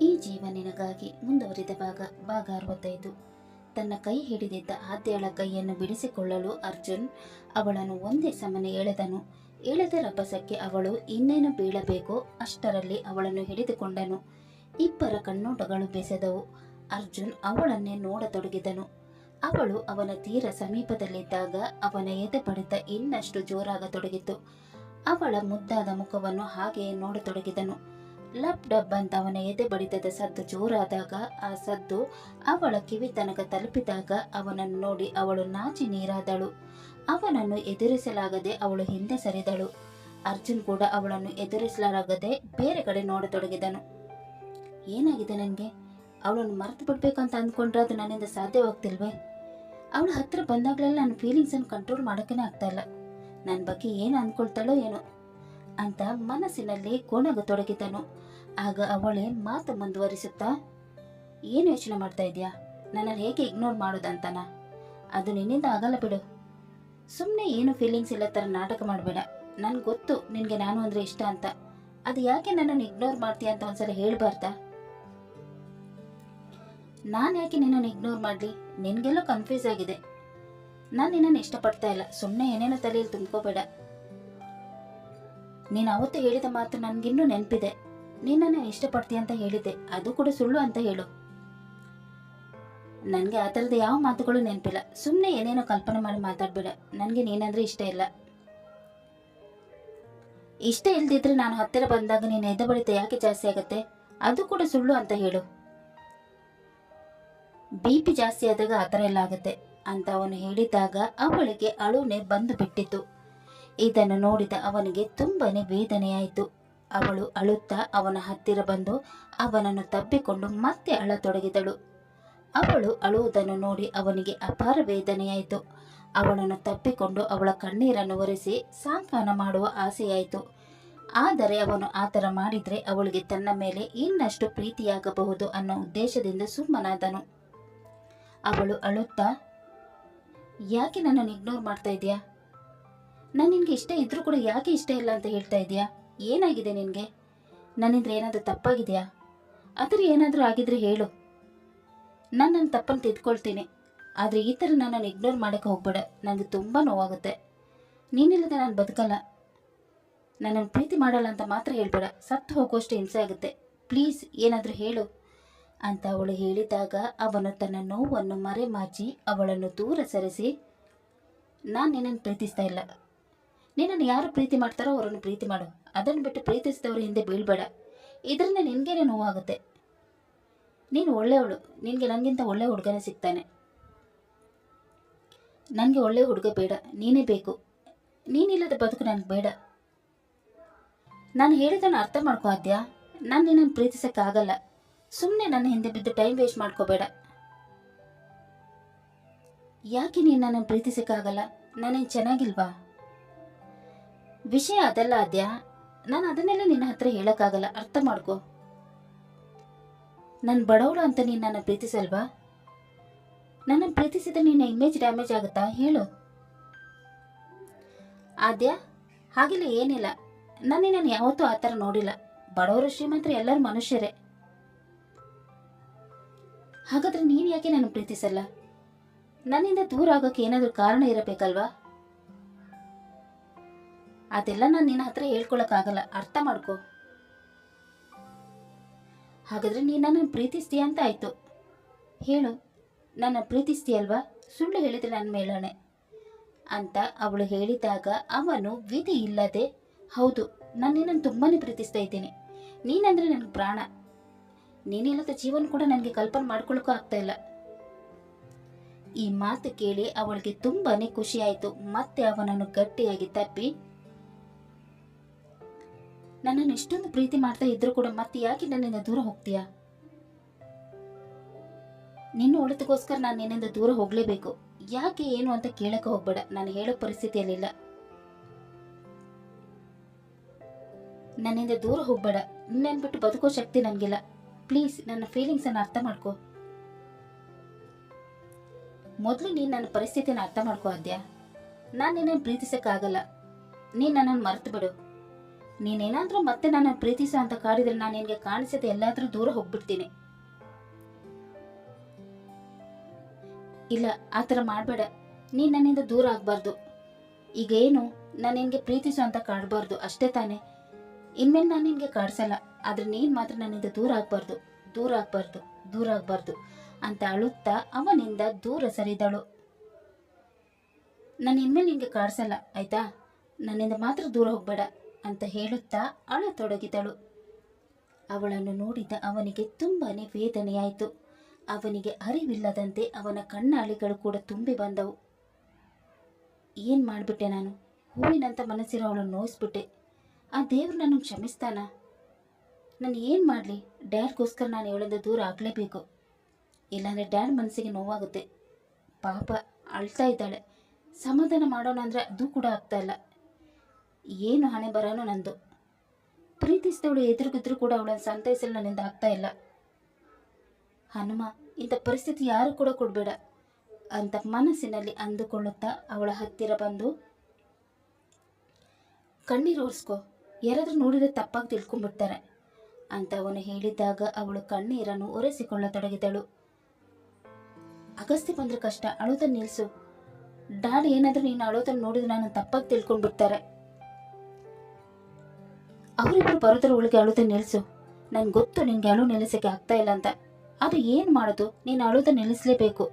ಈ ಜೀವನಿನಗಾಗಿ ಮುಂದುವರಿದ ಭಾಗ ಭಾಗ ಅರವತ್ತೈದು. ತನ್ನ ಕೈ ಹಿಡಿದಿದ್ದ ಆದ್ಯಳ ಕೈಯನ್ನು ಬಿಡಿಸಿಕೊಳ್ಳಲು ಅರ್ಜುನ್ ಅವಳನ್ನು ಒಂದೇ ಸಮನೆ ಎಳೆದನು. ಎಳೆದ ರಭಸಕ್ಕೆ ಅವಳು ಇನ್ನೇನು ಬೀಳಬೇಕೋ ಅಷ್ಟರಲ್ಲಿ ಅವಳನ್ನು ಹಿಡಿದುಕೊಂಡನು. ಇಬ್ಬರ ಕಣ್ಣೋಟಗಳು ಬೆಸೆದವು. ಅರ್ಜುನ್ ಅವಳನ್ನೇ ನೋಡತೊಡಗಿದನು. ಅವಳು ಅವನ ತೀರ ಸಮೀಪದಲ್ಲಿದ್ದಾಗ ಅವನ ಎದೆ ಬಡಿತ ಇನ್ನಷ್ಟು ಜೋರಾಗತೊಡಗಿತು ಅವಳ ಮುದ್ದಾದ ಮುಖವನ್ನು ಹಾಗೆಯೇ ನೋಡತೊಡಗಿದನು. ಲಬ್ ಡಬ್ ಅಂತ ಅವನ ಎದೆ ಬಡಿತದ ಸದ್ದು ಜೋರಾದಾಗ, ಆ ಸದ್ದು ಅವಳ ಕಿವಿ ತನಕ ತಲುಪಿದಾಗ ಅವನನ್ನು ನೋಡಿ ಅವಳು ನಾಚಿ ನೀರಾದಳು. ಅವನನ್ನು ಎದುರಿಸಲಾಗದೆ ಅವಳು ಹಿಂದೆ ಸರಿದಳು. ಅರ್ಜುನ್ ಕೂಡ ಅವಳನ್ನು ಎದುರಿಸಲಾಗದೆ ಬೇರೆ ಕಡೆ ನೋಡತೊಡಗಿದನು. ಏನಾಗಿದೆ ನನಗೆ? ಅವಳನ್ನು ಮರೆತು ಬಿಡ್ಬೇಕಂತ ಅಂದ್ಕೊಂಡ್ರೆ ಅದು ನನ್ನಿಂದ ಸಾಧ್ಯವಾಗ್ತಿಲ್ವೇ? ಅವಳ ಹತ್ರ ಬಂದಾಗಲೆಲ್ಲ ನನ್ನ ಫೀಲಿಂಗ್ಸನ್ನು ಕಂಟ್ರೋಲ್ ಮಾಡೋಕ್ಕೇ ಆಗ್ತಾ ನನ್ನ ಬಗ್ಗೆ ಏನು ಅಂದ್ಕೊಳ್ತಾಳೋ ಏನೋ ಅಂತ ಮನಸ್ಸಿನಲ್ಲಿ ಗೊಣಗತೊಡಗಿದನು. ಆಗ ಅವಳೇ ಮಾತು ಮುಂದುವರಿಸುತ್ತಾ, ಏನು ಯೋಚನೆ ಮಾಡ್ತಾ ಇದೆಯಾ ನನ್ನನ್ನು ಹೇಗೆ ಇಗ್ನೋರ್ ಮಾಡೋದಂತನ? ಅದು ನಿನ್ನಿಂದ ಆಗಲ್ಲ ಬಿಡು. ಸುಮ್ಮನೆ ಏನು ಫೀಲಿಂಗ್ಸ್ ಇಲ್ಲ ಥರ ನಾಟಕ ಮಾಡಬೇಡ. ನನ್ಗೆ ಗೊತ್ತು ನಿನಗೆ ನಾನು ಅಂದರೆ ಇಷ್ಟ ಅಂತ. ಅದು ಯಾಕೆ ನನ್ನನ್ನು ಇಗ್ನೋರ್ ಮಾಡ್ತೀಯ ಅಂತ ಒಂದ್ಸಲ ಹೇಳಬಾರ್ದ? ನಾನು ಯಾಕೆ ನಿನ್ನನ್ನು ಇಗ್ನೋರ್ ಮಾಡಲಿ? ನಿನಗೆಲ್ಲ ಕನ್ಫ್ಯೂಸ್ ಆಗಿದೆ. ನಾನು ನಿನ್ನನ್ನು ಇಷ್ಟಪಡ್ತಾ ಇಲ್ಲ. ಸುಮ್ಮನೆ ಏನೇನೋ ತಲೆಯಲ್ಲಿ ತುಂಬ್ಕೋಬೇಡ. ನೀನು ಅವತ್ತು ಹೇಳಿದ ಮಾತು ನನಗಿನ್ನೂ ನೆನಪಿದೆ. ನಿನ್ನನ್ನು ಇಷ್ಟಪಡ್ತೀಯ ಅಂತ ಹೇಳಿದ್ದೆ. ಅದು ಕೂಡ ಸುಳ್ಳು ಅಂತ ಹೇಳು. ನನಗೆ ಆ ಥರದ ಯಾವ ಮಾತುಗಳು ನೆನಪಿಲ್ಲ. ಸುಮ್ಮನೆ ಏನೇನೋ ಕಲ್ಪನೆ ಮಾಡಿ ಮಾತಾಡ್ಬೇಡ. ನನಗೆ ನೀನಂದ್ರೆ ಇಷ್ಟ ಇಲ್ಲ. ಇಷ್ಟ ಇಲ್ದಿದ್ರೆ ನಾನು ಹತ್ತಿರ ಬಂದಾಗ ನೀನು ಎದ್ದ ಬಡಿತ ಯಾಕೆ ಜಾಸ್ತಿ ಆಗುತ್ತೆ? ಅದು ಕೂಡ ಸುಳ್ಳು ಅಂತ ಹೇಳು. ಬಿ ಪಿ ಜಾಸ್ತಿ ಆದಾಗ ಆ ಥರ ಎಲ್ಲ ಆಗುತ್ತೆ ಅಂತ ಅವನು ಹೇಳಿದಾಗ ಅವಳಿಗೆ ಅಳುನೆ ಬಂದು ಬಿಟ್ಟಿತು ಇದನ್ನು ನೋಡಿದ ಅವನಿಗೆ ತುಂಬಾನೇ ವೇದನೆಯಾಯಿತು ಅವಳು ಅಳುತ್ತಾ ಅವನ ಹತ್ತಿರ ಬಂದು ಅವನನ್ನು ತಬ್ಬಿಕೊಂಡು ಮತ್ತೆ ಅಳತೊಡಗಿದಳು. ಅವಳು ಅಳುವುದನ್ನು ನೋಡಿ ಅವನಿಗೆ ಅಪಾರ ವೇದನೆಯಾಯಿತು. ಅವಳನ್ನು ತಪ್ಪಿಕೊಂಡು ಅವಳ ಕಣ್ಣೀರನ್ನು ಒರೆಸಿ ಸಾಂತ್ವನ ಮಾಡುವ ಆಸೆಯಾಯಿತು. ಆದರೆ ಅವನು ಆ ಥರ ಮಾಡಿದರೆ ಅವಳಿಗೆ ತನ್ನ ಮೇಲೆ ಇನ್ನಷ್ಟು ಪ್ರೀತಿಯಾಗಬಹುದು ಅನ್ನೋ ಉದ್ದೇಶದಿಂದ ಸುಮ್ಮನಾದನು. ಅವಳು ಅಳುತ್ತಾ, ಯಾಕೆ ನನ್ನನ್ನು ಇಗ್ನೋರ್ ಮಾಡ್ತಾ ಇದೆಯಾ ನಾನು ನಿನಗೆ ಇಷ್ಟ ಇದ್ರೂ ಕೂಡ ಯಾಕೆ ಇಷ್ಟ ಇಲ್ಲ ಅಂತ ಹೇಳ್ತಾ ಇದೆಯಾ ಏನಾಗಿದೆ ನಿನಗೆ? ನನ್ನಿಂದ ಏನಾದರೂ ತಪ್ಪಾಗಿದೆಯಾ? ಅದರ ಏನಾದರೂ ಆಗಿದ್ರೆ ಹೇಳು. ನಾನು ನನ್ನ ತಪ್ಪನ್ನು ತಿದ್ಕೊಳ್ತೀನಿ. ಆದರೆ ಈ ಥರ ನನ್ನನ್ನು ಇಗ್ನೋರ್ ಮಾಡೋಕ್ಕೆ ಹೋಗ್ಬೇಡ. ನನಗೆ ತುಂಬ ನೋವಾಗುತ್ತೆ. ನೀನಿಲ್ಲದೆ ನಾನು ಬದುಕಲ್ಲ. ನನ್ನನ್ನು ಪ್ರೀತಿ ಮಾಡಲ್ಲ ಅಂತ ಮಾತ್ರ ಹೇಳ್ಬೇಡ. ಸತ್ತು ಹೋಗುವಷ್ಟು ಹಿಂಸೆ ಆಗುತ್ತೆ. ಪ್ಲೀಸ್, ಏನಾದರೂ ಹೇಳು. ಅಂತ ಅವಳು ಹೇಳಿದಾಗ ಅವನು ತನ್ನ ನೋವನ್ನು ಮರೆಮಾಚಿ ಅವಳನ್ನು ದೂರ ಸರಿಸಿ, ನಾನು ನಿನ್ನನ್ನು ಪ್ರೀತಿಸ್ತಾ ಇಲ್ಲ. ನಿನ್ನನ್ನು ಯಾರು ಪ್ರೀತಿ ಮಾಡ್ತಾರೋ ಅವರನ್ನು ಪ್ರೀತಿ ಮಾಡು. ಅದನ್ನು ಬಿಟ್ಟು ಪ್ರೀತಿಸಿದವರು ಹಿಂದೆ ಬೀಳ್ಬೇಡ. ಇದರಿಂದ ನಿನಗೇನೆ ನೋವಾಗುತ್ತೆ? ನೀನು ಒಳ್ಳೆಯವಳು. ನಿನಗೆ ನನಗಿಂತ ಒಳ್ಳೆ ಹುಡುಗನೇ ಸಿಗ್ತಾನೆ. ನನಗೆ ಒಳ್ಳೆ ಹುಡುಗ ಬೇಡ. ನೀನೇ ಬೇಕು. ನೀನಿಲ್ಲದ ಬದುಕು ನನಗೆ ಬೇಡ. ನಾನು ಹೇಳಿದ್ದನ್ನು ಅರ್ಥ ಮಾಡ್ಕೋ ಆದ್ಯಾ? ನಾನು ನಿನ್ನನ್ನು ಪ್ರೀತಿಸೋಕ್ಕಾಗಲ್ಲ ಸುಮ್ಮನೆ ನನ್ನ ಹಿಂದೆ ಬಿದ್ದು ಟೈಮ್ ವೇಸ್ಟ್ ಮಾಡ್ಕೋಬೇಡ. ಯಾಕೆ ನೀನು ನನ್ನನ್ನು ಪ್ರೀತಿಸೋಕ್ಕಾಗಲ್ಲ ನಾನೇನು ಚೆನ್ನಾಗಿಲ್ವಾ? ವಿಷಯ ಅದಲ್ಲ ಅದ್ಯಾ ನಾನು ಅದನ್ನೆಲ್ಲ ನಿನ್ನ ಹತ್ರ ಹೇಳೋಕ್ಕಾಗಲ್ಲ. ಅರ್ಥ ಮಾಡ್ಕೋ. ನಾನು ಬಡವಳು ಅಂತ ನೀನು ನನ್ನ ಪ್ರೀತಿಸಲ್ವಾ? ನನ್ನ ಪ್ರೀತಿಸಿದ ನಿನ್ನ ಇಮೇಜ್ ಡ್ಯಾಮೇಜ್ ಆಗುತ್ತಾ? ಹೇಳು. ಆದ್ಯ, ಹಾಗೆಲ್ಲ ಏನಿಲ್ಲ. ನಾನು ನಿನ್ನನ್ನು ಯಾವತ್ತೂ ಆ ಥರ ನೋಡಿಲ್ಲ. ಬಡವರು ಶ್ರೀಮಂತರು ಎಲ್ಲರೂ ಮನುಷ್ಯರೇ. ಹಾಗಾದ್ರೆ ನೀನು ಯಾಕೆ ನನ್ನ ಪ್ರೀತಿಸಲ್ಲ? ನನ್ನಿಂದ ದೂರ ಆಗೋಕೆ ಏನಾದರೂ ಕಾರಣ ಇರಬೇಕಲ್ವಾ? ಅದೆಲ್ಲ ನಾನು ನಿನ್ನ ಹತ್ರ ಹೇಳ್ಕೊಳಕ್ಕಾಗಲ್ಲ. ಅರ್ಥ ಮಾಡ್ಕೊ. ಹಾಗಾದ್ರೆ ನೀನು ನನ್ನನ್ನು ಪ್ರೀತಿಸ್ತೀಯ ಅಂತ ಆಯ್ತು. ಹೇಳು. ನನ್ನ ಪ್ರೀತಿಸ್ತೀಯಲ್ವಾ ಸುಳ್ಳು ಹೇಳಿದ್ರೆ ನನ್ನ ಮೇಲಣೆ ಅಂತ ಅವಳು ಹೇಳಿದಾಗ ಅವನು ವಿಧಿ ಇಲ್ಲದೆ, ಹೌದು, ನಾನು ನಿನ್ನನ್ನು ತುಂಬಾನೇ ಪ್ರೀತಿಸ್ತಾ ಇದ್ದೀನಿ. ನೀನಂದ್ರೆ ನನಗೆ ಪ್ರಾಣ. ನೀನಿಲ್ಲದ ಜೀವನ ಕೂಡ ನನಗೆ ಕಲ್ಪನೆ ಮಾಡ್ಕೊಳ್ಳೋಕ್ಕೂ ಆಗ್ತಾ ಇಲ್ಲ. ಈ ಮಾತು ಕೇಳಿ ಅವಳಿಗೆ ತುಂಬಾನೇ ಖುಷಿಯಾಯಿತು ಮತ್ತೆ ಅವನನ್ನು ಗಟ್ಟಿಯಾಗಿ ತಪ್ಪಿ ನನ್ನನ್ನು ಇಷ್ಟೊಂದು ಪ್ರೀತಿ ಮಾಡ್ತಾ ಇದ್ರು ಕೂಡ ಮತ್ತೆ ಯಾಕೆ ನನ್ನಿಂದ ದೂರ ಹೋಗ್ತೀಯಾ? ನಿನ್ನ ಒಳಿತಕ್ಕೋಸ್ಕರ ನಾನು ನಿನ್ನಿಂದ ದೂರ ಹೋಗಲೇಬೇಕು. ಯಾಕೆ ಏನು ಅಂತ ಕೇಳಕ್ಕೆ ಹೋಗ್ಬೇಡ. ನಾನು ಹೇಳೋ ಪರಿಸ್ಥಿತಿಯಲ್ಲಿಲ್ಲ. ನನ್ನಿಂದ ದೂರ ಹೋಗ್ಬೇಡ. ನಿನ್ನ ಬಿಟ್ಟು ಬದುಕೋ ಶಕ್ತಿ ನನಗಿಲ್ಲ. ಪ್ಲೀಸ್, ನನ್ನ ಫೀಲಿಂಗ್ಸ್ ಅನ್ನು ಅರ್ಥ ಮಾಡ್ಕೋ. ಮೊದಲು ನೀನು ನನ್ನ ಪರಿಸ್ಥಿತಿನ ಅರ್ಥ ಮಾಡ್ಕೋ ಅದ್ಯಾ ನಾನು ನಿನ್ನನ್ನು ಪ್ರೀತಿಸಕ್ಕಾಗಲ್ಲ. ನೀನು ನನ್ನನ್ನು ಮರೆತು ಬಿಡು ನೀನೇನಾದರೂ ಮತ್ತೆ ನನ್ನ ಪ್ರೀತಿಸ ಅಂತ ಕಾಡಿದ್ರೆ ನಾನು ನಿನ್ಗೆ ಕಾಣಿಸದೆ ಎಲ್ಲಾದ್ರೂ ದೂರ ಹೋಗ್ಬಿಡ್ತೀನಿ. ಇಲ್ಲ ಆ ಥರ ಮಾಡಬೇಡ. ನೀನು ನನ್ನಿಂದ ದೂರ ಆಗ್ಬಾರ್ದು. ಈಗ ಏನು? ನಾನು ನಿನಗೆ ಪ್ರೀತಿಸು ಅಂತ ಕಾಡ್ಬಾರ್ದು. ಅಷ್ಟೇ ತಾನೇ. ಇನ್ಮೇಲೆ ನಾನು ನಿನಗೆ ಕಾಡ್ಸಲ್ಲ. ಆದ್ರೆ ನೀನ್ ಮಾತ್ರ ನನ್ನಿಂದ ದೂರ ಆಗ್ಬಾರ್ದು. ದೂರ ಆಗ್ಬಾರ್ದು. ದೂರ ಆಗ್ಬಾರ್ದು ಅಂತ ಅಳುತ್ತಾ ಅವನಿಂದ ದೂರ ಸರಿದಳು. ನಾನು ಇನ್ಮೇಲೆ ನಿನಗೆ ಕಾಡ್ಸಲ್ಲ, ಆಯ್ತಾ? ನನ್ನಿಂದ ಮಾತ್ರ ದೂರ ಹೋಗಬೇಡ. ಅಂತ ಹೇಳುತ್ತಾ ಅಳತೊಡಗಿದಳು ಅವಳನ್ನು ನೋಡಿದ ಅವನಿಗೆ ತುಂಬಾನೇ ವೇದನೆಯಾಯಿತು. ಅವನಿಗೆ ಅರಿವಿಲ್ಲದಂತೆ ಅವನ ಕಣ್ಣಾಳಿಗಳು ಕೂಡ ತುಂಬಿ ಬಂದವು. ಏನು ಮಾಡಿಬಿಟ್ಟೆ ನಾನು? ಹೂವಿನಂತ ಮನಸ್ಸಿರೋ ಅವಳನ್ನು ನೋಯಿಸ್ಬಿಟ್ಟೆ. ಆ ದೇವ್ರು ನನ್ನ ಕ್ಷಮಿಸ್ತಾನ? ನಾನು ಏನು ಮಾಡಲಿ? ಡ್ಯಾಡ್ಗೋಸ್ಕರ ನಾನು ಇವಳಿಂದ ದೂರ ಆಗಲೇಬೇಕು. ಇಲ್ಲಾಂದರೆ ಡ್ಯಾಡ್ ಮನಸ್ಸಿಗೆ ನೋವಾಗುತ್ತೆ. ಪಾಪ ಅಳ್ತಾ ಇದ್ದಾಳೆ. ಸಮಾಧಾನ ಮಾಡೋಣ ಅಂದರೆ ಅದು ಕೂಡ ಆಗ್ತಾ ಇಲ್ಲ. ಏನು ಹಣೆ ಬರೋನು ನಂದು. ಪ್ರೀತಿಸಿದವಳು ಎದುರುಗಿದ್ರು ಕೂಡ ಅವಳನ್ನು ಸಂತೈಸಲು ನನ್ನಿಂದ ಆಗ್ತಾ ಇಲ್ಲ. ಹನುಮ, ಇಂಥ ಪರಿಸ್ಥಿತಿ ಯಾರು ಕೂಡ ಕೊಡಬೇಡ. ಅಂತ ಮನಸ್ಸಿನಲ್ಲಿ ಅಂದುಕೊಳ್ಳುತ್ತಾ ಅವಳ ಹತ್ತಿರ ಬಂದು, ಕಣ್ಣೀರು ಒರೆಸ್ಕೋ, ಯಾರಾದರೂ ನೋಡಿದರೆ ತಪ್ಪಾಗಿ ತಿಳ್ಕೊಂಡ್ಬಿಡ್ತಾರೆ ಅಂತ ಅವನು ಹೇಳಿದಾಗ ಅವಳು ಕಣ್ಣೀರನ್ನು ಒರೆಸಿಕೊಳ್ಳತೊಡಗಿದಳು. ಅಗಸ್ತ್ಯ ಬಂದ್ರೆ ಕಷ್ಟ ಅಳೋದನ್ನ ನಿಲ್ಲಿಸು ಡಾಡ್ ಏನಾದರೂ ನೀನು ಅಳೋದನ್ನ ನೋಡಿದ್ರೆ ನಾನು ತಪ್ಪಾಗಿ ತಿಳ್ಕೊಂಡ್ಬಿಡ್ತಾರೆ. ಅವರಿಬ್ಬರು ಬರೋದ್ರ ಒಳಗೆ ಅಳುದ ನೆಲೆಸು. ನನ್ಗೆ ಗೊತ್ತು ನಿನ್ಗೆ ಅಳು ನೆಲೆಸಕ್ಕೆ ಆಗ್ತಾ ಇಲ್ಲ ಅಂತ. ಅದು ಏನು ಮಾಡೋದು? ನೀನು ಅಳುದ ನಿಲ್ಲಿಸಲೇಬೇಕು.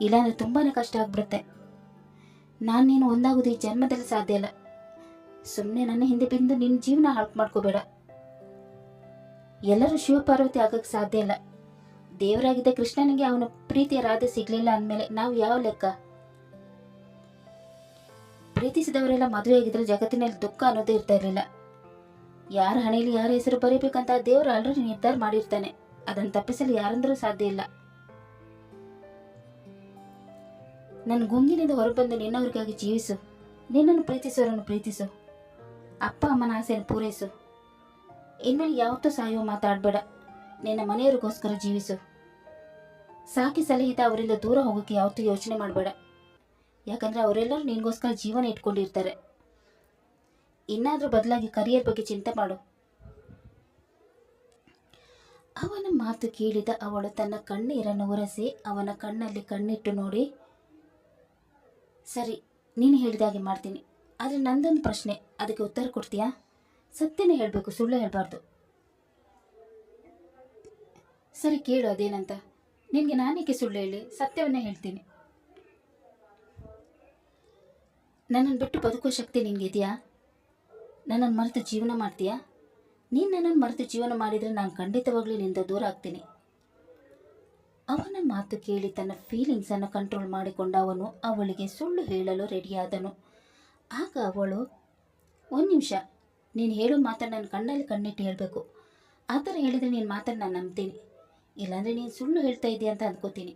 ಇಲ್ಲಾಂದ್ರೆ ತುಂಬಾನೇ ಕಷ್ಟ ಆಗ್ಬಿಡುತ್ತೆ. ನಾನು ನೀನು ಒಂದಾಗೋದು ಈ ಜನ್ಮದಲ್ಲಿ ಸಾಧ್ಯ ಇಲ್ಲ. ಸುಮ್ಮನೆ ನನ್ನ ಹಿಂದೆ ಬಿಂದು ನಿನ್ನ ಜೀವನ ಹಾಳು ಮಾಡ್ಕೋಬೇಡ. ಎಲ್ಲರೂ ಶಿವಪಾರ್ವತಿ ಆಗೋಕೆ ಸಾಧ್ಯ ಇಲ್ಲ. ದೇವರಾಗಿದ್ದ ಕೃಷ್ಣನಿಗೆ ಅವನ ಪ್ರೀತಿಯ ರಾಧೆ ಸಿಗ್ಲಿಲ್ಲ ಅಂದಮೇಲೆ ನಾವು ಯಾವ ಲೆಕ್ಕ? ಪ್ರೀತಿಸಿದವರೆಲ್ಲ ಮದುವೆ ಆಗಿದ್ರೆ ಜಗತ್ತಿನಲ್ಲಿ ದುಃಖ ಅನ್ನೋದೇ ಇರ್ತಾ ಇರಲಿಲ್ಲ. ಯಾರ ಹಣೆಯಲ್ಲಿ ಯಾರ ಹೆಸರು ಬರೀಬೇಕಂತ ದೇವರು ಆಲ್ರೆಡಿ ನಿರ್ಧಾರ ಮಾಡಿರ್ತಾನೆ. ಅದನ್ನು ತಪ್ಪಿಸಲು ಯಾರಂದ್ರೂ ಸಾಧ್ಯ ಇಲ್ಲ. ನನ್ನ ಗುಂಗಿನಿಂದ ಹೊರಬಂದು ನಿನ್ನವರಿಗಾಗಿ ಜೀವಿಸು. ನಿನ್ನನ್ನು ಪ್ರೀತಿಸೋರನ್ನು ಪ್ರೀತಿಸು. ಅಪ್ಪ ಅಮ್ಮನ ಆಸೆಯನ್ನು ಪೂರೈಸು. ಇನ್ಮೇಲೆ ಯಾವತ್ತೂ ಸಾಯುವ ಮಾತಾಡಬೇಡ. ನಿನ್ನ ಮನೆಯವರಿಗೋಸ್ಕರ ಜೀವಿಸು. ಸಾಕಿ ಸಲಹಿತ ಅವರಿಂದ ದೂರ ಹೋಗೋಕ್ಕೆ ಯಾವತ್ತೂ ಯೋಚನೆ ಮಾಡಬೇಡ. ಯಾಕಂದರೆ ಅವರೆಲ್ಲರೂ ನಿನಗೋಸ್ಕರ ಜೀವನ ಇಟ್ಕೊಂಡಿರ್ತಾರೆ. ಇನ್ನಾದರೂ ಬದಲಾಗಿ ಕರಿಯರ್ ಬಗ್ಗೆ ಚಿಂತೆ ಮಾಡು. ಅವನ ಮಾತು ಕೇಳಿದ ಅವಳು ತನ್ನ ಕಣ್ಣೀರನ್ನು ಒರೆಸಿ ಅವನ ಕಣ್ಣಲ್ಲಿ ಕಣ್ಣಿಟ್ಟು ನೋಡಿ, ಸರಿ, ನೀನು ಹೇಳಿದಾಗೆ ಮಾಡ್ತೀನಿ. ಆದರೆ ನಂದೊಂದು ಪ್ರಶ್ನೆ, ಅದಕ್ಕೆ ಉತ್ತರ ಕೊಡ್ತೀಯಾ? ಸತ್ಯನೇ ಹೇಳಬೇಕು, ಸುಳ್ಳು ಹೇಳಬಾರ್ದು. ಸರಿ, ಕೇಳು, ಅದೇನಂತ? ನಿನಗೆ ನಾನೇಕೆ ಸುಳ್ಳು ಹೇಳಿ? ಸತ್ಯವನ್ನೇ ಹೇಳ್ತೀನಿ. ನನ್ನನ್ನು ಬಿಟ್ಟು ಬದುಕೋ ಶಕ್ತಿ ನಿನಗಿದೆಯಾ ನನ್ನನ್ನು ಮರೆತು ಜೀವನ ಮಾಡ್ತೀಯಾ? ನೀನು ನನ್ನನ್ನು ಮರೆತು ಜೀವನ ಮಾಡಿದರೆ ನಾನು ಖಂಡಿತವಾಗ್ಲೂ ನಿಂದ ದೂರ ಆಗ್ತೀನಿ. ಅವನ ಮಾತು ಕೇಳಿ ತನ್ನ ಫೀಲಿಂಗ್ಸನ್ನು ಕಂಟ್ರೋಲ್ ಮಾಡಿಕೊಂಡ ಅವನು ಅವಳಿಗೆ ಸುಳ್ಳು ಹೇಳಲು ರೆಡಿಯಾದನು ಆಗ ಅವಳು, ಒಂದು ನಿಮಿಷ, ನೀನು ಹೇಳೋ ಮಾತನ್ನು ನನ್ನ ಕಣ್ಣಲ್ಲಿ ಕಣ್ಣಿಟ್ಟು ಹೇಳಬೇಕು. ಆ ಥರ ಹೇಳಿದರೆ ನೀನು ಮಾತನ್ನು ನಾನು ನಂಬ್ತೀನಿ. ಇಲ್ಲಾಂದರೆ ನೀನು ಸುಳ್ಳು ಹೇಳ್ತಾ ಇದೆಯಾ ಅಂತ ಅಂದ್ಕೋತೀನಿ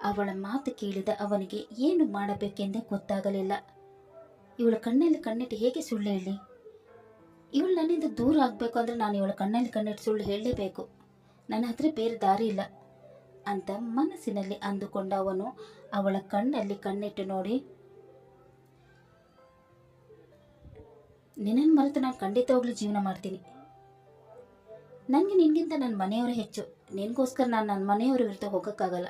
ಅವಳ ಮಾತು ಕೇಳಿದ ಅವನಿಗೆ ಏನು ಮಾಡಬೇಕೆಂದೇ ಗೊತ್ತಾಗಲಿಲ್ಲ. ಇವಳ ಕಣ್ಣಲ್ಲಿ ಕಣ್ಣಿಟ್ಟು ಹೇಗೆ ಸುಳ್ಳು ಹೇಳಿ? ಇವಳು ನನ್ನಿಂದ ದೂರ ಆಗಬೇಕು ಅಂದರೆ ನಾನು ಇವಳ ಕಣ್ಣಲ್ಲಿ ಕಣ್ಣಿಟ್ಟು ಸುಳ್ಳು ಹೇಳಲೇಬೇಕು. ನನ್ನ ಹತ್ರ ಬೇರೆ ದಾರಿ ಇಲ್ಲ ಅಂತ ಮನಸ್ಸಿನಲ್ಲಿ ಅಂದುಕೊಂಡ ಅವನು ಅವಳ ಕಣ್ಣಲ್ಲಿ ಕಣ್ಣಿಟ್ಟು ನೋಡಿ, ನಿನ್ನನ್ನು ಮರೆತು ನಾನು ಖಂಡಿತವಾಗ್ಲೂ ಜೀವನ ಮಾಡ್ತೀನಿ. ನನಗೆ ನಿನಗಿಂತ ನನ್ನ ಮನೆಯವರೇ ಹೆಚ್ಚು. ನಿನಗೋಸ್ಕರ ನಾನು ನನ್ನ ಮನೆಯವರು ವಿರುದ್ಧ ಹೋಗೋಕ್ಕಾಗಲ್ಲ.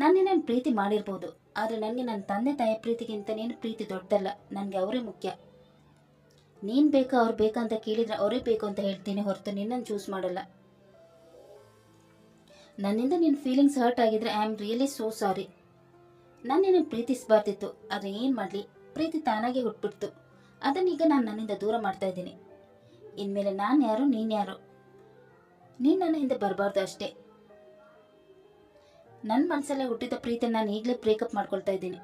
ನಾನು ನಿನ್ನನ್ನು ಪ್ರೀತಿ ಮಾಡಿರ್ಬೋದು, ಆದರೆ ನನಗೆ ನನ್ನ ತಂದೆ ತಾಯಿಯ ಪ್ರೀತಿಗಿಂತ ನೀನು ಪ್ರೀತಿ ದೊಡ್ಡದಲ್ಲ ನನಗೆ ಅವರೇ ಮುಖ್ಯ. ನೀನು ಬೇಕಾ ಅವ್ರು ಬೇಕಾ ಅಂತ ಕೇಳಿದರೆ ಅವರೇ ಬೇಕು ಅಂತ ಹೇಳ್ತೀನಿ ಹೊರತು ನಿನ್ನನ್ನು ಚೂಸ್ ಮಾಡಲ್ಲ. ನನ್ನಿಂದ ನಿನ್ನ ಫೀಲಿಂಗ್ಸ್ ಹರ್ಟ್ ಆಗಿದ್ರೆ I am really so sorry ನಾನು ನಿನ್ನ ಪ್ರೀತಿಸಬಾರ್ದಿತ್ತು, ಆದರೆ ಏನು ಮಾಡಲಿ? ಪ್ರೀತಿ ತಾನಾಗೆ ಹುಟ್ಬಿಡ್ತು. ಅದನ್ನೀಗ ನಾನು ನನ್ನಿಂದ ದೂರ ಮಾಡ್ತಾಯಿದ್ದೀನಿ ಇನ್ಮೇಲೆ ನಾನು ಯಾರು, ನೀನು ಯಾರು? ನೀನು ನನ್ನ ಹಿಂದೆ ಬರಬಾರ್ದು ಅಷ್ಟೇ. ನನ್ನ ಮನಸ್ಸಲ್ಲೇ ಹುಟ್ಟಿದ ಪ್ರೀತಿ ನಾನು ಈಗಲೇ ಬ್ರೇಕಪ್ ಮಾಡ್ಕೊಳ್ತಾ ಇದ್ದೀನಿ.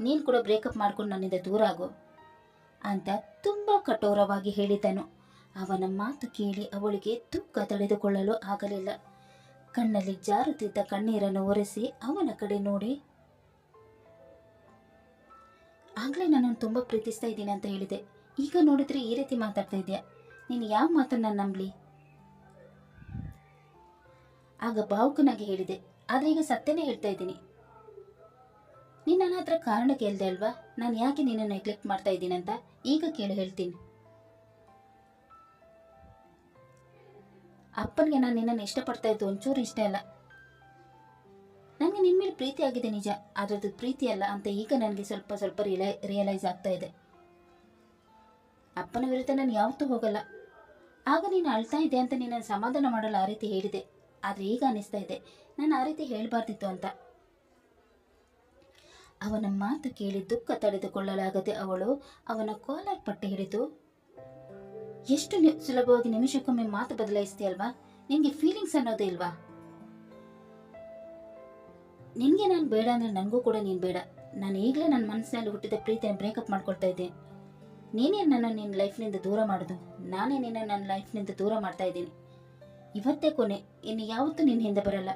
ನೀನು ಕೂಡ ಬ್ರೇಕಪ್ ಮಾಡ್ಕೊಂಡು ನನ್ನಿಂದ ದೂರ ಆಗು ಅಂತ ತುಂಬ ಕಠೋರವಾಗಿ ಹೇಳಿದನು ಅವನ ಮಾತು ಕೇಳಿ ಅವಳಿಗೆ ದುಃಖ ತಡೆದುಕೊಳ್ಳಲು ಆಗಲಿಲ್ಲ. ಕಣ್ಣಲ್ಲಿ ಜಾರುತ್ತಿದ್ದ ಕಣ್ಣೀರನ್ನು ಒರೆಸಿ ಅವನ ಕಡೆ ನೋಡಿ. ಆಗಲೇ ನನ್ನನ್ನು ತುಂಬ ಪ್ರೀತಿಸ್ತಾ ಇದ್ದೀನಿ ಅಂತ ಹೇಳಿದೆ. ಈಗ ನೋಡಿದ್ರೆ ಈ ರೀತಿ ಮಾತಾಡ್ತಾ ಇದೆಯಾ ನೀನು ಯಾವ ಮಾತನ್ನ ನಂಬಲಿ? ಆಗ ಭಾವುಕನಾಗಿ ಹೇಳಿದೆ. ಆದರೆ ಈಗ ಸತ್ಯನೇ ಹೇಳ್ತಾ ಇದ್ದೀನಿ. ನೀನು ಹತ್ರ ಕಾರಣ ಕೇಳಿದೆ ಅಲ್ವಾ? ನಾನು ಯಾಕೆ ನಿನ್ನ ನೆಗ್ಲೆಕ್ಟ್ ಮಾಡ್ತಾ ಇದ್ದೀನಂತ ಈಗ ಕೇಳಿ, ಹೇಳ್ತೀನಿ. ಅಪ್ಪನಿಗೆ ನಾನು ನಿನ್ನನ್ನು ಇಷ್ಟಪಡ್ತಾ ಇದ್ದು ಒಂಚೂರು ಇಷ್ಟ ಇಲ್ಲ. ನನಗೆ ನಿನ್ನ ಮೇಲೆ ಪ್ರೀತಿ ಆಗಿದೆ ನಿಜ ಅದರದ್ದು ಪ್ರೀತಿ ಅಲ್ಲ ಅಂತ ಈಗ ನನಗೆ ಸ್ವಲ್ಪ ಸ್ವಲ್ಪ ರಿಯಲೈ ರಿಯಲೈಸ್ ಆಗ್ತಾ ಇದೆ. ಅಪ್ಪನ ವಿರುದ್ಧ ನಾನು ಯಾವತ್ತೂ ಹೋಗಲ್ಲ. ಆಗ ನೀನು ಅಳ್ತಾ ಇದೆ ಅಂತ ನಿನ್ನನ್ನು ಸಮಾಧಾನ ಮಾಡಲು ಆ ರೀತಿ ಹೇಳಿದೆ. ಆದರೆ ಈಗ ಅನಿಸ್ತಾ ಇದೆ. ನಾನು ಆ ರೀತಿ ಹೇಳಬಾರ್ದಿತ್ತು ಅಂತ. ಅವನ ಮಾತು ಕೇಳಿ ದುಃಖ ತಡೆದುಕೊಳ್ಳಲಾಗದೆ ಅವಳು ಅವನ ಕಾಲರ್ ಪಟ್ಟಿ ಹಿಡಿದು, ಎಷ್ಟು ಸುಲಭವಾಗಿ ನಿಮಿಷಕ್ಕೊಮ್ಮೆ ಮಾತು ಬದಲಾಯಿಸ್ತೀಯಲ್ವಾ? ನಿನಗೆ ಫೀಲಿಂಗ್ಸ್ ಅನ್ನೋದೇ ಇಲ್ವಾ? ನಿನಗೆ ನಾನು ಬೇಡ ಅಂದರೆ ನನಗೂ ಕೂಡ ನೀನು ಬೇಡ. ನಾನು ಈಗಲೇ ನನ್ನ ಮನಸ್ಸಿನಲ್ಲಿ ಹುಟ್ಟಿದ ಪ್ರೀತಿಯನ್ನು ಬ್ರೇಕಪ್ ಮಾಡ್ಕೊಳ್ತಾ ಇದ್ದೆ. ನೀನೇ ನನ್ನ ನಿನ್ನ ಲೈಫ್ನಿಂದ ದೂರ ಮಾಡೋದು. ನಾನೇ ನಿನ್ನ ನನ್ನ ಲೈಫ್ನಿಂದ ದೂರ ಮಾಡ್ತಾ ಇದ್ದೀನಿ. ಇವತ್ತೇ ಕೊನೆ. ಇನ್ನು ಯಾವತ್ತೂ ನಿನ್ನ ಹಿಂದೆ ಬರಲ್ಲ.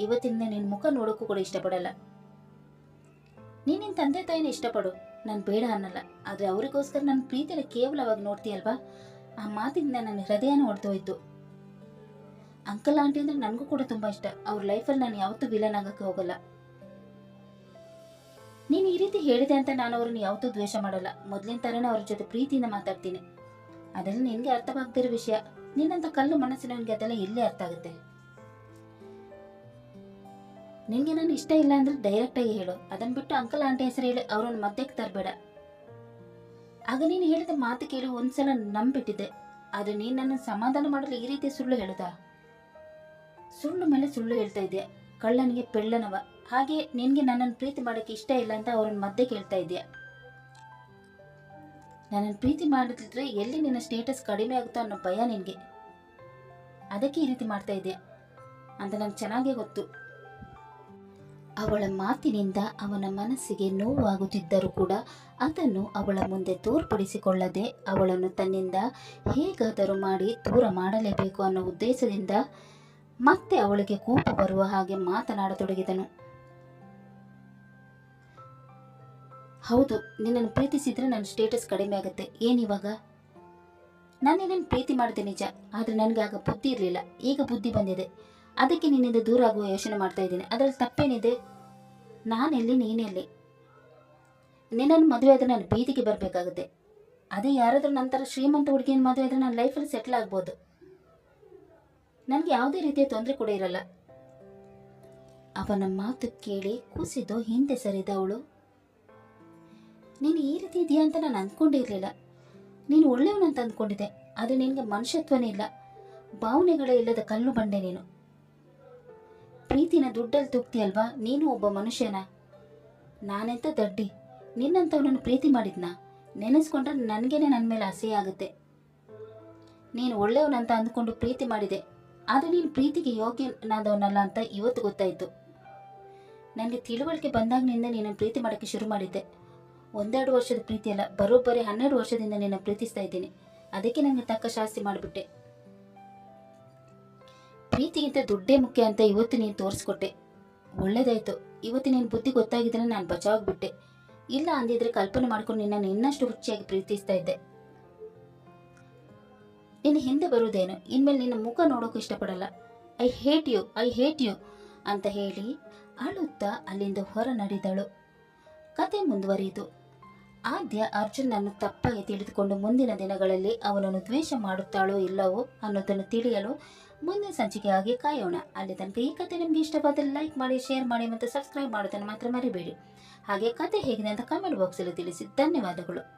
ಇವತ್ತಿಂದ ನಿನ್ನ ಮುಖ ನೋಡೋಕ್ಕೂ ಕೂಡ ಇಷ್ಟಪಡಲ್ಲ. ನೀನು ನಿನ್ನ ತಂದೆ ತಾಯಿನ ಇಷ್ಟಪಡು. ನಾನು ಬೇಡ ಅನ್ನಲ್ಲ. ಆದರೆ ಅವರಿಗೋಸ್ಕರ ನನ್ನ ಪ್ರೀತಿನ ಕೇವಲವಾಗಿ ನೋಡ್ತೀಯಲ್ವಾ? ಆ ಮಾತಿಂದ ನನ್ನ ಹೃದಯನ ಹೊಡೆದೋಯ್ತು ಅಂಕಲ್, ಆಂಟಿ ಅಂದ್ರೆ ನನಗೂ ಕೂಡ ತುಂಬ ಇಷ್ಟ. ಅವ್ರ ಲೈಫಲ್ಲಿ ನಾನು ಯಾವತ್ತೂ ವಿಲನ್ ಆಗಕ್ಕೆ ಹೋಗಲ್ಲ. ನೀನು ಈ ರೀತಿ ಹೇಳಿದೆ ಅಂತ ನಾನು ಅವ್ರನ್ನ ಯಾವತ್ತೂ ದ್ವೇಷ ಮಾಡಲ್ಲ. ಮೊದಲಿನ ಥರನೇ ಅವ್ರ ಜೊತೆ ಪ್ರೀತಿಯಿಂದ ಮಾತಾಡ್ತೀನಿ. ಅದೆಲ್ಲ ನಿನಗೆ ಅರ್ಥವಾಗ್ತಿರೋ ವಿಷಯ. ನಿನ್ನಂತ ಕಲ್ಲು ಮನಸ್ಸಿನವನಿಗೆ ಅದೆಲ್ಲ ಇಲ್ಲೇ ಅರ್ಥ ಆಗುತ್ತೆ. ನಿನಗೆ ನಾನು ಇಷ್ಟ ಇಲ್ಲ ಅಂದ್ರೆ ಡೈರೆಕ್ಟಾಗಿ ಹೇಳು. ಅದನ್ನ ಬಿಟ್ಟು ಅಂಕಲ್ ಆಂಟಿ ಹೆಸರು ಹೇಳಿ ಅವ್ರನ್ನ ಮದ್ಯಕ್ಕೆ ತರಬೇಡ. ಆಗ ನೀನು ಹೇಳಿದ ಮಾತು ಕೇಳಿ ಒಂದ್ಸಲ ನಂಬಿಟ್ಟಿದ್ದೆ. ಆದರೆ ನೀನು ನನ್ನ ಸಮಾಧಾನ ಮಾಡಲು ಈ ರೀತಿ ಸುಳ್ಳು ಹೇಳುದ? ಸುಳ್ಳು ಮೇಲೆ ಸುಳ್ಳು ಹೇಳ್ತಾ ಇದ್ದೆ. ಕಳ್ಳನಿಗೆ ಪೆಳ್ಳನವ. ಹಾಗೆ ನಿನಗೆ ನನ್ನನ್ನು ಪ್ರೀತಿ ಮಾಡಕ್ಕೆ ಇಷ್ಟ ಇಲ್ಲ ಅಂತ ಅವ್ರನ್ನ ಮದ್ಯಕ್ಕೆ ಕೇಳ್ತಾ ಇದೆಯಾ ನನ್ನನ್ನು ಪ್ರೀತಿ ಮಾಡುತ್ತಿದ್ರೆ ಎಲ್ಲಿ ನಿನ್ನ ಸ್ಟೇಟಸ್ ಕಡಿಮೆ ಆಗುತ್ತೋ ಅನ್ನೋ ಭಯ ನಿನಗೆ. ಅದಕ್ಕೆ ಈ ರೀತಿ ಮಾಡ್ತಾ ಇದೆ ಅಂತ ನಂಗೆ ಚೆನ್ನಾಗೇ ಗೊತ್ತು. ಅವಳ ಮಾತಿನಿಂದ ಅವನ ಮನಸ್ಸಿಗೆ ನೋವಾಗುತ್ತಿದ್ದರೂ ಕೂಡ ಅದನ್ನು ಅವಳ ಮುಂದೆ ತೋರ್ಪಡಿಸಿಕೊಳ್ಳದೆ ಅವಳನ್ನು ತನ್ನಿಂದ ಹೇಗಾದರೂ ಮಾಡಿ ದೂರ ಮಾಡಲೇಬೇಕು ಅನ್ನೋ ಉದ್ದೇಶದಿಂದ ಮತ್ತೆ ಅವಳಿಗೆ ಕೋಪ ಬರುವ ಹಾಗೆ ಮಾತನಾಡತೊಡಗಿದನು. ಹೌದು, ನಿನ್ನನ್ನು ಪ್ರೀತಿಸಿದ್ರೆ ನನ್ನ ಸ್ಟೇಟಸ್ ಕಡಿಮೆ ಆಗುತ್ತೆ. ಏನಿವಾಗ ನಾನು ನಿನ್ನನ್ನು ಪ್ರೀತಿ ಮಾಡಿದೆ ನಿಜ, ಆದರೆ ನನಗೆ ಆಗ ಬುದ್ಧಿ ಇರಲಿಲ್ಲ. ಈಗ ಬುದ್ಧಿ ಬಂದಿದೆ. ಅದಕ್ಕೆ ನಿನ್ನಿಂದ ದೂರ ಆಗುವ ಯೋಚನೆ ಮಾಡ್ತಾ ಇದ್ದೀನಿ. ಅದರಲ್ಲಿ ತಪ್ಪೇನಿದೆ? ನಾನೆಲ್ಲಿ ನೀನೆಲ್ಲಿ ನಿನ್ನನ್ನು ಮದುವೆ ಆದರೆ ನಾನು ಬೀದಿಗೆ ಬರಬೇಕಾಗುತ್ತೆ. ಅದೇ ಯಾರಾದರೂ ನಂತರ ಶ್ರೀಮಂತ ಹುಡುಗಿನ ಮದುವೆ ಆದರೆ ನನ್ನ ಲೈಫಲ್ಲಿ ಸೆಟ್ಲ್ ಆಗ್ಬೋದು. ನನಗೆ ಯಾವುದೇ ರೀತಿಯ ತೊಂದರೆ ಕೂಡ ಇರಲ್ಲ. ಅವನ ಮಾತು ಕೇಳಿ ಕುಸಿದು ಹಿಂದೆ ಸರಿದ ಅವಳು. ನೀನು ಈ ರೀತಿ ಇದೆಯಾ ಅಂತ ನಾನು ಅಂದ್ಕೊಂಡೇ ಇರಲಿಲ್ಲ ನೀನು ಒಳ್ಳೆಯವನಂತ ಅಂದ್ಕೊಂಡಿದ್ದೆ, ಆದರೆ ನಿನಗೆ ಮನುಷ್ಯತ್ವನೇ ಇಲ್ಲ. ಭಾವನೆಗಳೇ ಇಲ್ಲದ ಕಲ್ಲು ಬಂಡೆ ನೀನು. ಪ್ರೀತಿನ ದುಡ್ಡಲ್ಲಿ ತುಗ್ತಿಯಲ್ವಾ ನೀನು ಒಬ್ಬ ಮನುಷ್ಯನ. ನಾನೆಂತ ದಡ್ಡಿ? ನಿನ್ನಂಥವನನ್ನು ಪ್ರೀತಿ ಮಾಡಿದ್ನಾ? ನೆನೆಸ್ಕೊಂಡ್ರೆ ನನಗೇನೆ ನನ್ನ ಮೇಲೆ ಅಸಹ್ಯ ಆಗುತ್ತೆ. ನೀನು ಒಳ್ಳೆಯವನಂತ ಅಂದ್ಕೊಂಡು ಪ್ರೀತಿ ಮಾಡಿದೆ, ಆದರೆ ನೀನು ಪ್ರೀತಿಗೆ ಯೋಗ್ಯನಾದವನಲ್ಲ ಅಂತ ಇವತ್ತು ಗೊತ್ತಾಯಿತು. ನನಗೆ ತಿಳುವಳಿಕೆ ಬಂದಾಗಿನಿಂದ ನೀನು ಪ್ರೀತಿ ಮಾಡೋಕ್ಕೆ ಶುರು ಮಾಡಿದ್ದೆ. ಒಂದೆರಡು ವರ್ಷದ ಪ್ರೀತಿ ಅಲ್ಲ, ಬರೋಬ್ಬರಿ ಹನ್ನೆರಡು ವರ್ಷದಿಂದ ನಿನ್ನ ಪ್ರೀತಿಸ್ತಾ ಇದ್ದೀನಿ. ಅದಕ್ಕೆ ನನಗೆ ತಕ್ಕ ಶಾಸ್ತಿ ಮಾಡಿಬಿಟ್ಟೆ. ಪ್ರೀತಿಗಿಂತ ದುಡ್ಡೇ ಮುಖ್ಯ ಅಂತ ಇವತ್ತು ನೀನು ತೋರಿಸ್ಕೊಟ್ಟೆ. ಒಳ್ಳೇದಾಯ್ತು. ಇವತ್ತು ನಿನ್ನ ಬುದ್ಧಿ ಗೊತ್ತಾಗಿದ್ರೆ ನಾನು ಬಚಾವಾಗ್ಬಿಟ್ಟೆ ಇಲ್ಲ ಅಂದಿದ್ರೆ ಕಲ್ಪನೆ ಮಾಡ್ಕೊಂಡು ನಿನ್ನನ್ನು ಇನ್ನಷ್ಟು ಹುಚ್ಚಿಯಾಗಿ ಪ್ರೀತಿಸ್ತಾ ಇದ್ದೆ. ನಿನ್ನ ಹಿಂದೆ ಬರೋದೇನು ಇನ್ಮೇಲೆ ನಿನ್ನ ಮುಖ ನೋಡೋಕೆ ಇಷ್ಟಪಡಲ್ಲ. I hate you, I hate you ಅಂತ ಹೇಳಿ ಅಳುತ್ತಾ ಅಲ್ಲಿಂದ ಹೊರ ನಡೆದಳು. ಕತೆ ಮುಂದುವರಿಯಿತು. ಆದ್ಯ ಅರ್ಜುನನ್ನು ತಪ್ಪಾಗಿ ತಿಳಿದುಕೊಂಡು ಮುಂದಿನ ದಿನಗಳಲ್ಲಿ ಅವನನ್ನು ದ್ವೇಷ ಮಾಡುತ್ತಾಳೋ ಇಲ್ಲವೋ ಅನ್ನೋದನ್ನು ತಿಳಿಯಲು ಮುಂದಿನ ಸಂಚಿಕೆಯಾಗಿ ಕಾಯೋಣ. ಅಲ್ಲಿ ತನಕ ಈ ಕತೆ ನಿಮಗೆ ಇಷ್ಟವಾದಲ್ಲಿ ಲೈಕ್ ಮಾಡಿ ಶೇರ್ ಮಾಡಿ ಮತ್ತು ಸಬ್ಸ್ಕ್ರೈಬ್ ಮಾಡೋದನ್ನು ಮಾತ್ರ ಮರಿಬೇಡಿ. ಹಾಗೆ ಕತೆ ಹೇಗಿದೆ ಅಂತ ಕಮೆಂಟ್ ಬಾಕ್ಸಲ್ಲಿ ತಿಳಿಸಿ. ಧನ್ಯವಾದಗಳು.